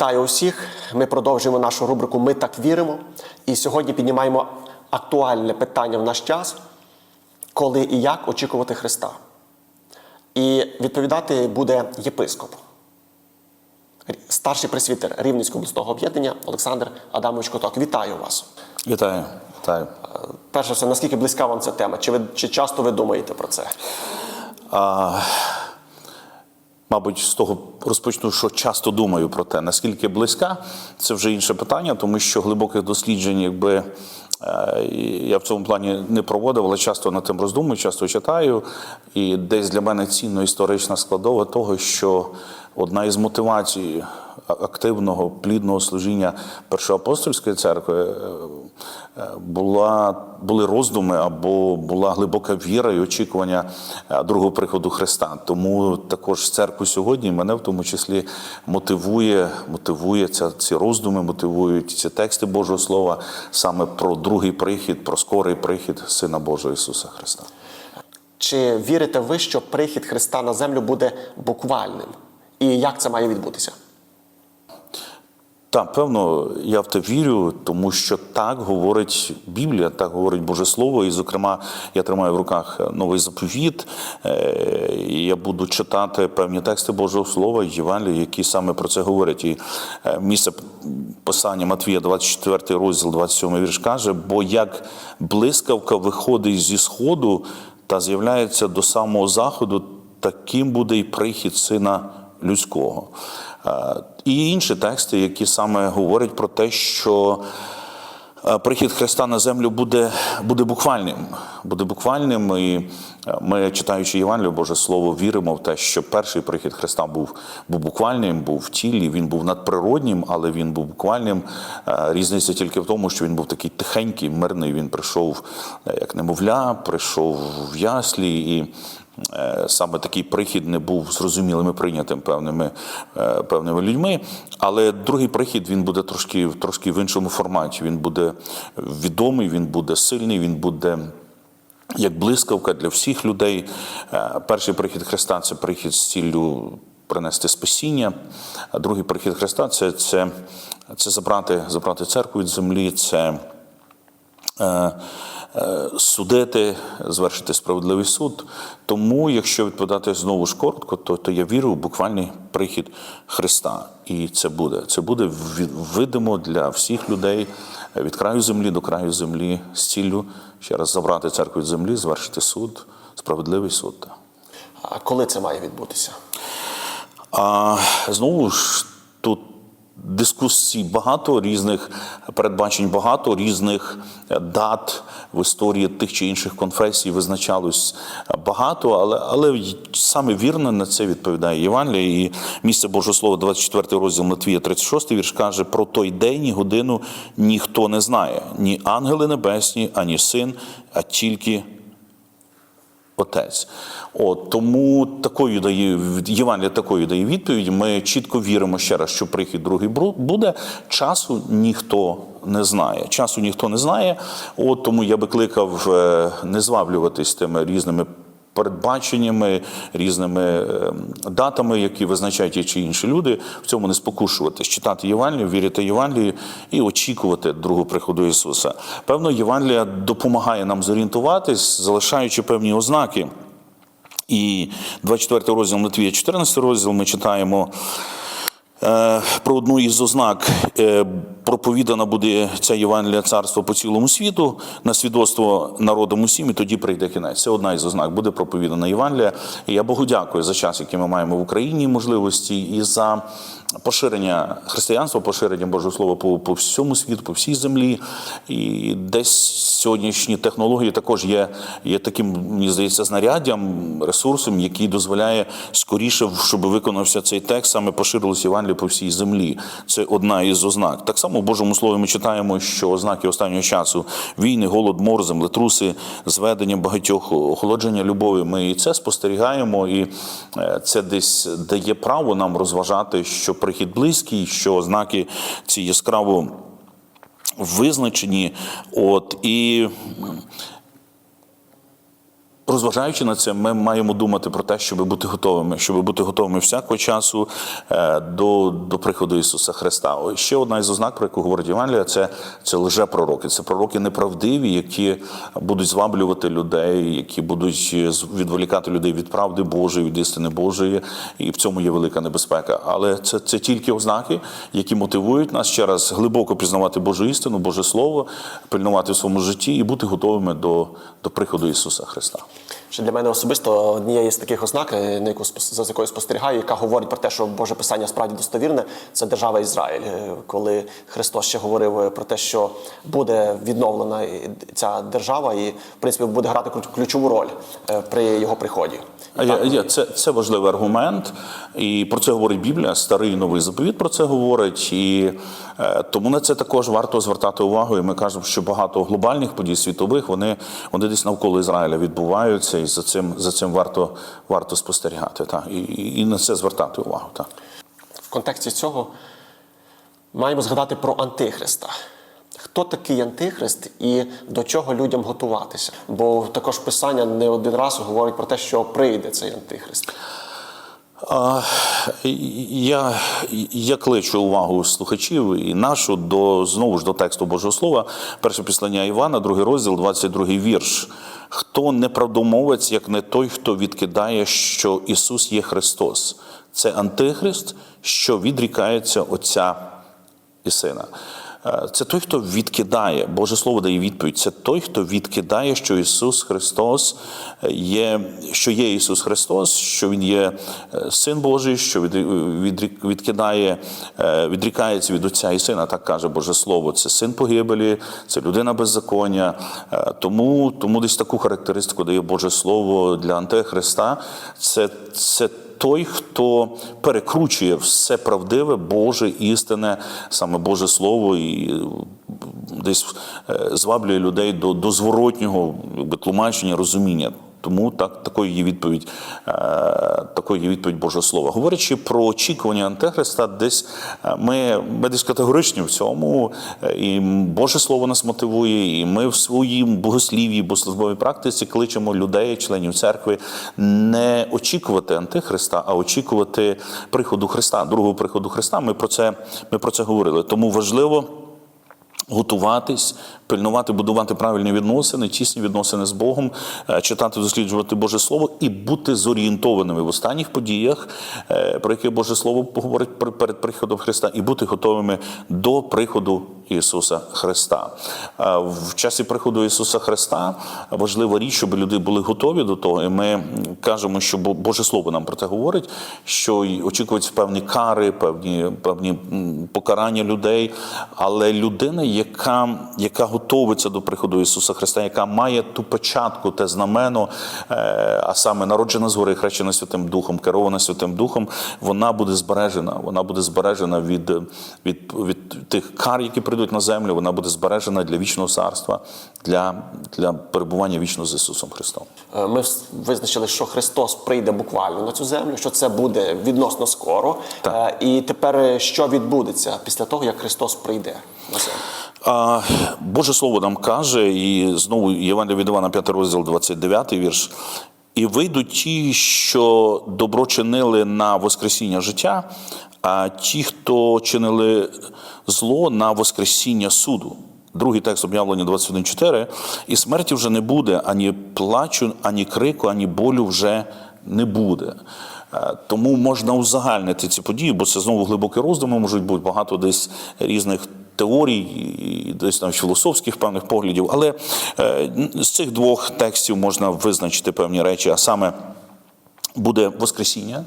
Вітаю усіх. Ми продовжуємо нашу рубрику Ми так віримо. І сьогодні піднімаємо актуальне питання в наш час, коли і як очікувати Христа. І відповідати буде єпископ, старший пресвітер Рівненського обласного об'єднання Олександр Адамович Коток. Вітаю вас. Вітаю, вітаю. Перше все, наскільки близька вам ця тема? Чи ви чи часто ви думаєте про це? А, мабуть, з того розпочну, що часто думаю про те, наскільки близька, це вже інше питання, тому що глибоких досліджень, якби е, я в цьому плані не проводив, але часто над тим роздумую, часто читаю. І десь для мене цінно історична складова того, що одна із мотивацій активного плідного служіння Першоапостольської церкви е, е, була, були роздуми або була глибока віра і очікування е, другого приходу Христа. Тому також церкву сьогодні мене в тому числі мотивує, мотивує ця, ці роздуми, мотивують ці тексти Божого Слова саме про другий прихід, про скорий прихід Сина Божого Ісуса Христа. Чи вірите ви, що прихід Христа на землю буде буквальним? І як це має відбутися? Так, певно, я в те вірю, тому що так говорить Біблія, так говорить Боже Слово. І, зокрема, я тримаю в руках новий заповіт. е, і Я буду читати певні тексти Божого Слова, Євангелії, які саме про це говорять. І е, місце писання Матвія, 24 розділ, 27 вірш каже: бо як блискавка виходить зі сходу та з'являється до самого заходу, таким буде і прихід сина людського. Е, І інші тексти, які саме говорять про те, що е, прихід Христа на землю буде, буде буквальним. Буде буквальним. І ми, читаючи Євангелію, Боже Слово, віримо в те, що перший прихід Христа був, був буквальним, був в тілі, він був надприроднім, але він був буквальним. Е, Різниця тільки в тому, що він був такий тихенький, мирний. Він прийшов е, як немовля, прийшов в яслі і. Е, Саме такий прихід не був зрозумілим і прийнятим певними, певними людьми. Але другий прихід він буде трошки, трошки в іншому форматі. Він буде відомий, він буде сильний, він буде. Як блискавка для всіх людей. Е, Перший прихід Христа це прихід з ціллю принести спасіння. А другий прихід Христа це, це, це забрати, забрати церкву від землі, це е, е, судити, звершити справедливий суд. Тому, якщо відповідати знову ж коротко, то, то я вірю в буквальний прихід Христа. І це буде. Це буде видимо для всіх людей від краю землі до краю землі з ціллю ще раз забрати церкву від землі, звершити суд, справедливий суд. А коли це має відбутися? А знову ж тут дискусій багато різних передбачень, багато різних дат в історії тих чи інших конфесій визначалось багато, але, але саме вірно на це відповідає Євангелія. І місце Божого Слова, 24 розділ Матвія, 36 вірш каже: про той день і годину ніхто не знає, ні ангели небесні, ані син, а тільки Отець. От, тому такою дає Євангелія такою дає відповідь. Ми чітко віримо ще раз, що прихід другий буде. Часу ніхто не знає. Часу ніхто не знає. От тому я би кликав е, не зваблюватись тими різними. Передбаченнями, різними е, датами, які визначають ті чи інші люди, в цьому не спокушуватись, читати Євангелію, вірити Євангелію і очікувати другого приходу Ісуса. Певно, Євангелія допомагає нам зорієнтуватись, залишаючи певні ознаки. І 24 розділ Матвія, 14 розділ ми читаємо е, про одну із ознак. Е, проповідана буде ця Євангелія царства по цілому світу на свідоцтво народам усім, і тоді прийде кінець. Це одна із ознак. Буде проповідана Євангелія. І я Богу дякую за час, який ми маємо в Україні, можливості, і за поширення християнства, поширення Божого Слова по, по всьому світу, по всій землі. І десь сьогоднішні технології також є, є таким, мені здається, знаряддям, ресурсом, який дозволяє скоріше, щоб виконався цей текст, саме поширилось Євангеліє по всій землі. Це одна із ознак. Так само в Божому Слові ми читаємо, що ознаки останнього часу війни, голод, мор, землетруси, зведення багатьох, охолодження любові. Ми і це спостерігаємо, і е, це десь дає право нам розважати, що прихід близький, що ознаки ці яскраво визначені. От і Розважаючи на це, ми маємо думати про те, щоб бути готовими, щоб бути готовими всякого часу е, до, до приходу Ісуса Христа. Ще одна із ознак, про яку говорить Євангелія, це, це лжепророки. Це пророки неправдиві, які будуть зваблювати людей, які будуть е, відволікати людей від правди Божої, від істини Божої, і в цьому є велика небезпека. Але це, це тільки ознаки, які мотивують нас ще раз глибоко пізнавати Божу істину, Боже Слово, пильнувати в своєму житті і бути готовими до, до приходу Ісуса Христа. Що для мене особисто однією з таких ознак, е, на яку за якою спостерігаю, яка говорить про те, що Боже Писання справді достовірне, це держава Ізраїль. Е, Коли Христос ще говорив е, про те, що буде відновлена ця держава, і в принципі буде грати ключову роль при його приході. А я, я, це, це важливий аргумент, і про це говорить Біблія, старий і новий заповіт про це говорить. І е, тому на це також варто звертати увагу. І ми кажемо, що багато глобальних подій світових вони, вони десь навколо Ізраїля відбуваються, і за цим, за цим варто, варто спостерігати. Та, і, і, на це звертати увагу. Та. В контексті цього маємо згадати про Антихриста. Хто такий Антихрист і до чого людям готуватися? Бо також Писання не один раз говорить про те, що прийде цей Антихрист. Я, я кличу увагу слухачів і нашу до знову ж до тексту Божого Слова, перше післання Івана, другий розділ, 22 вірш. Хто неправдомовець, як не той, хто відкидає, що Ісус є Христос, це Антихрист, що відрікається Отця і Сина. Е, Це той, хто відкидає, Боже Слово дає відповідь. Це той, хто відкидає, що Ісус Христос є, що є Ісус Христос, що Він є е, Син Божий, що від, відрік- відкидає, е, відрікається від Отця і Сина, так каже Боже Слово. Це син погибелі, це людина беззаконня. Е, Тому, тому десь таку характеристику дає Боже Слово для Антихриста. Це, це той, хто перекручує все правдиве, Боже, істинне, саме Боже Слово, і е, десь е, зваблює людей до, до зворотнього якби, тлумачення, розуміння. Тому так такою є відповідь, е, такою є відповідь Божого Слова. Говорячи про очікування Антихриста, десь е, ми, ми десь категоричні в цьому, е, і Боже Слово нас мотивує, і ми в своїм богослів'ї, богослужбовій практиці кличемо людей, членів церкви, не очікувати Антихриста, а очікувати приходу Христа, другого приходу Христа. Ми про це, ми про це говорили. Тому важливо готуватись, пильнувати, будувати правильні відносини, тісні відносини з Богом, е, читати, досліджувати Боже Слово і бути зорієнтованими в останніх подіях, е, про які Боже Слово говорить пер- перед приходом Христа, і бути готовими до приходу Ісуса Христа. Е, В часі приходу Ісуса Христа важлива річ, щоб люди були готові до того. І ми кажемо, що Боже Слово нам про це говорить, що очікуються певні кари, певні, певні покарання людей. Але людина, яка, яка готовиться до приходу Ісуса Христа, яка має ту печатку, те знамено, е, а саме народжена згори, хрещена Святим Духом, керована Святим Духом, вона буде збережена. Вона буде збережена від, від, від тих кар, які прийдуть на землю. Вона буде збережена для вічного царства, для, для перебування вічно з Ісусом Христом. Е, Ми визначили, що Христос прийде буквально на цю землю, що це буде відносно скоро. Так. Е, І тепер е, що відбудеться після того, як Христос прийде на землю? А, Боже Слово нам каже, і знову Євангелія від Івана, 5 розділ, 29 вірш. І вийдуть ті, що добро чинили на Воскресіння життя, а ті, хто чинили зло на Воскресіння суду. Другий текст об'явлення 21.4. І смерті вже не буде, ані плачу, ані крику, ані болю вже не буде. Е, Тому можна узагальнити ці події, бо це знову глибокі роздуми, можуть бути багато десь різних теорій, десь навіть філософських певних поглядів. Але е, з цих двох текстів можна визначити певні речі, а саме буде Воскресіння.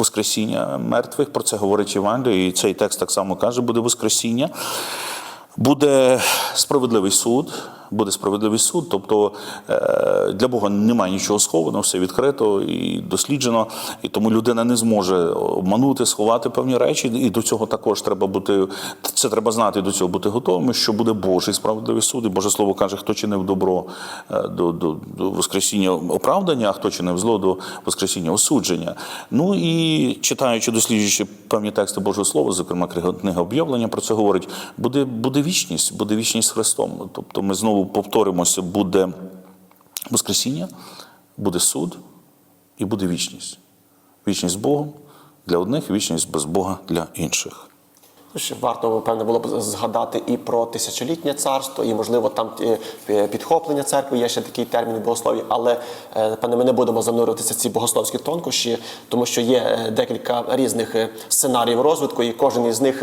Воскресіння мертвих, про це говорить Євангеліє, і цей текст так само каже, буде Воскресіння. Буде справедливий суд, буде справедливий суд. Тобто е, для Бога немає нічого сховано, все відкрито і досліджено. І тому людина не зможе обманути, сховати певні речі. І до цього також треба бути. Це треба знати, до цього бути готовими, що буде Божий справедливий суд. І Боже Слово каже, хто чинив добро е, до, до, до Воскресіння оправдання, а хто чинив зло до Воскресіння осудження. Ну і читаючи, досліджуючи певні тексти Божого Слова, зокрема книга об'явлення про це говорить, буде, буде вічність, буде вічність з Христом. Тобто ми знову повторимося, буде Воскресіння, буде суд і буде вічність. Вічність з Богом для одних, вічність без Бога для інших. Ну, Ще варто, певне, було б згадати і про тисячолітнє царство, і, можливо, там е, підхоплення церкви, є ще такий термін в богослові, але е, певне, ми не будемо занурюватися в ці богословські тонкощі, тому що є е, декілька різних сценаріїв розвитку, і кожен із них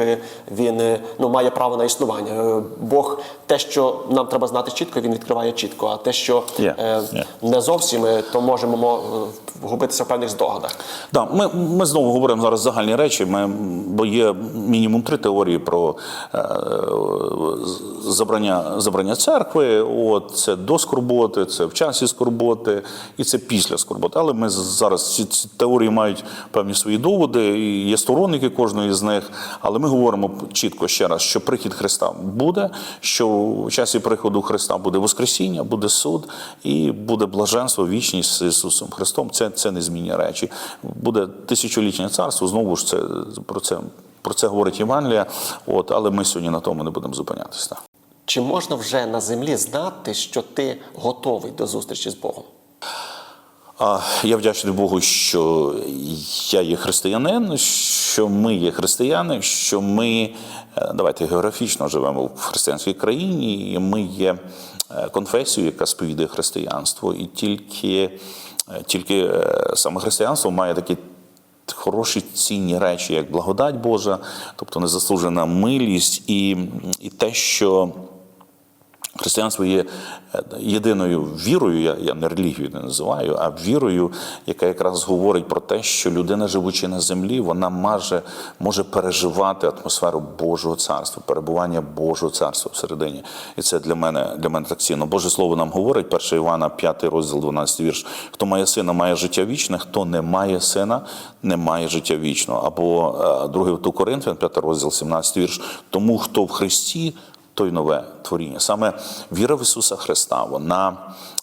він ну, має право на існування. Бог те, що нам треба знати чітко, він відкриває чітко, а те, що е, є. не зовсім, то можемо губитися в певних здогадах. Да, ми, ми знову говоримо зараз загальні речі, ми, бо є мінімум три теорії про е, забрання, забрання церкви. От, це до скорботи, це в часі скорботи і це після скорботи. Але ми зараз ці, ці теорії мають певні свої доводи, і є сторонники кожної з них. Але ми говоримо чітко ще раз, що прихід Христа буде, що в часі приходу Христа буде Воскресіння, буде суд і буде блаженство, вічність з Ісусом Христом. Це, це незмінні речі. Буде тисячолітнє царство. Знову ж це про це. Про це говорить Євангелія, от, але ми сьогодні на тому не будемо зупинятися. Чи можна вже на землі знати, що ти готовий до зустрічі з Богом? А я вдячний Богу, що я є християнин, що ми є християни, що ми е, давайте географічно живемо в християнській країні, і ми є е, конфесією, яка сповідує християнство, і тільки, е, тільки саме християнство має такі. Хороші цінні речі, як благодать Божа, тобто незаслужена милість, і, і те, що Християнство є е, єдиною вірою, я, я не релігію не називаю, а вірою, яка якраз говорить про те, що людина, живучи на землі, вона може, може переживати атмосферу Божого царства, перебування Божого царства всередині. І це для мене для мене так цінно. Боже Слово нам говорить, 1 Івана, 5 розділ, 12 вірш. Хто має сина, має життя вічне, хто не має сина, не має життя вічного. Або 2 Коринфян, 5 розділ, 17 вірш. Тому хто в Христі той нове творіння. Саме віра в Ісуса Христа, вона,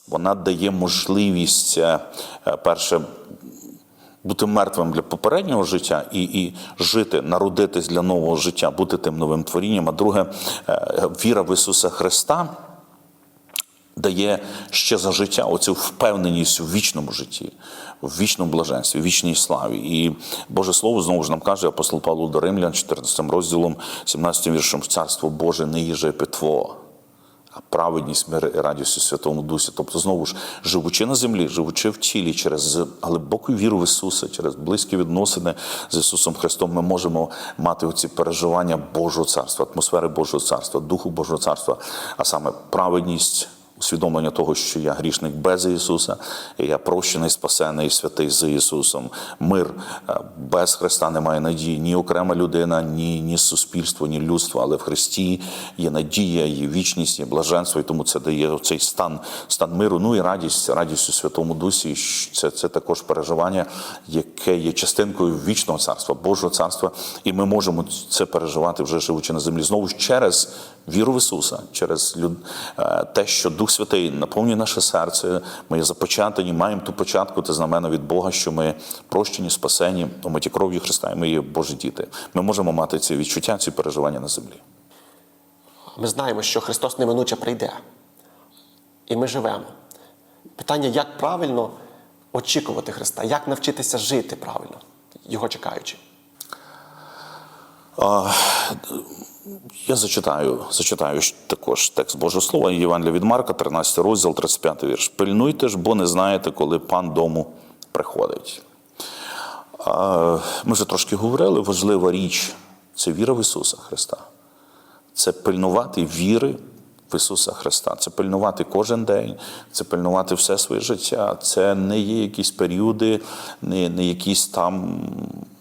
вона дає можливість, е, перше, бути мертвим для попереднього життя і, і жити, народитись для нового життя, бути тим новим творінням. А друге, е, віра в Ісуса Христа. Дає ще за життя оцю впевненість у вічному житті, в вічному блаженстві, в вічній славі. І Боже Слово знову ж нам каже апостол Павло до Римлян, 14 розділом, 17 віршом, царство Боже не їже питво, а праведність, мир і радість у Святому Дусі. Тобто, знову ж, живучи на землі, живучи в тілі, через глибоку віру в Ісуса, через близькі відносини з Ісусом Христом, ми можемо мати оці переживання Божого царства, атмосфери Божого царства, Духу Божого царства, а саме праведність. Усвідомлення того, що я грішник без Ісуса, і я прощений, спасений, святий з Ісусом. Мир е, без Христа немає надії. Ні окрема людина, ні, ні суспільство, ні людство, але в Христі є надія, є вічність, є блаженство, і тому це дає цей стан, стан миру. Ну і радість, радість у Святому Дусі. Це, це також переживання, яке є частинкою вічного царства, Божого царства, і ми можемо це переживати вже живучи на землі. Знову ж через віру в Ісуса, через люд... е, те, що Дух Святий наповнює наше серце. Ми є започатані, маємо ту початку, те знамено від Бога, що ми прощені, спасені, омиті кров'ю Христа, і ми є Божі діти. Ми можемо мати ці відчуття, ці переживання на землі. Ми знаємо, що Христос неминуче прийде. І ми живемо. Питання, як правильно очікувати Христа, як навчитися жити правильно, його чекаючи. Я зачитаю, зачитаю також текст Божого Слова, Євангелія від Марка, 13 розділ, 35 вірш. Пильнуйте ж, бо не знаєте, коли пан дому приходить. Ми вже трошки говорили, важлива річ це віра в Ісуса Христа. Це пильнувати віри Ісуса Христа. Це пильнувати кожен день, це пильнувати все своє життя. Це не є якісь періоди, не, не якісь там,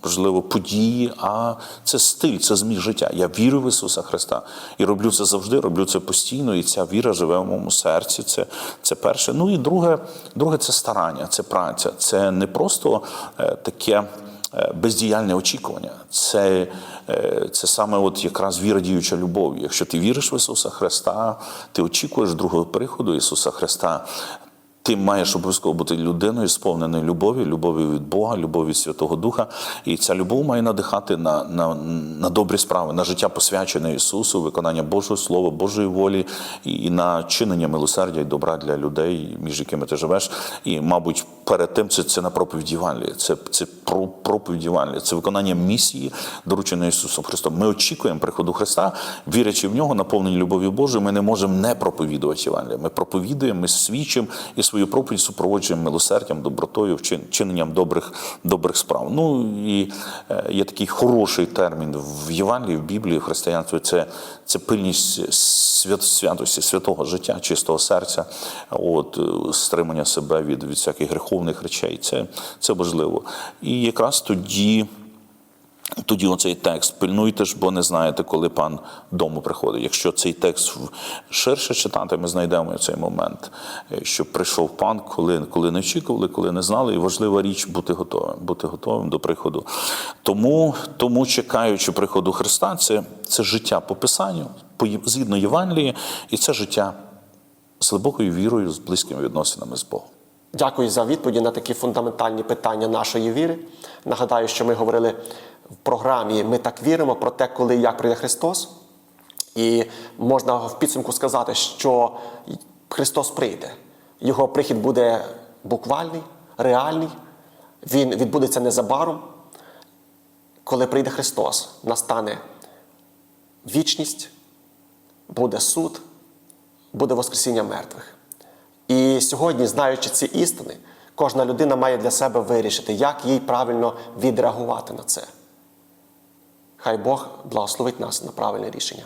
можливо, події, а це стиль, це зміст життя. Я вірю в Ісуса Христа і роблю це завжди, роблю це постійно, і ця віра живе в моєму серці. Це, це перше. Ну і друге, друге це старання, це праця. Це не просто е, таке. Е, Бездіяльне очікування, це, е, це саме от якраз віра діюча любов. Якщо ти віриш в Ісуса Христа, ти очікуєш другого приходу Ісуса Христа, ти маєш обов'язково бути людиною, сповненою любові, любові від Бога, любові Святого Духа. І ця любов має надихати на, на, на добрі справи, на життя посвячене Ісусу, виконання Божого Слова, Божої волі і, на чинення милосердя і добра для людей, між якими ти живеш. І, мабуть, перед тим це, це на проповідь Євангелія, це, це про проповідь Євангелія, це виконання місії, дорученої Ісусом Христом. Ми очікуємо приходу Христа, вірячи в нього, наповнені любов'ю Божою, ми не можемо не проповідувати Євангелія. Ми проповідуємо, ми свідчимо і свою проповідь супроводжуємо милосердям, добротою, чиненням добрих, добрих справ. Ну і е, є такий хороший термін в Євангелії, в Біблії, в християнстві це, це пильність свят, святості, святого життя, чистого серця, от, е, стримання себе від, від всяких греховних речей. Це, це важливо. І якраз тоді. Тоді оцей текст пильнуйте ж, бо не знаєте, коли пан дому приходить. Якщо цей текст ширше читати, ми знайдемо цей момент, е, що прийшов пан, коли, коли не очікували, коли не знали. І важлива річ бути готовим, бути готовим до приходу. Тому, тому чекаючи приходу Христа, це, це життя по Писанню, згідно Євангелії, і це життя з глибокою вірою, з близькими відносинами з Богом. Дякую за відповіді на такі фундаментальні питання нашої віри. Нагадаю, що ми говорили в програмі Ми так віримо про те, коли і як прийде Христос. І можна в підсумку сказати, що Христос прийде. Його прихід буде буквальний, реальний. Він відбудеться незабаром. Коли прийде Христос, настане вічність, буде суд, буде Воскресіння мертвих. І сьогодні, знаючи ці істини, кожна людина має для себе вирішити, як їй правильно відреагувати на це. Хай Бог благословить нас на правильне рішення.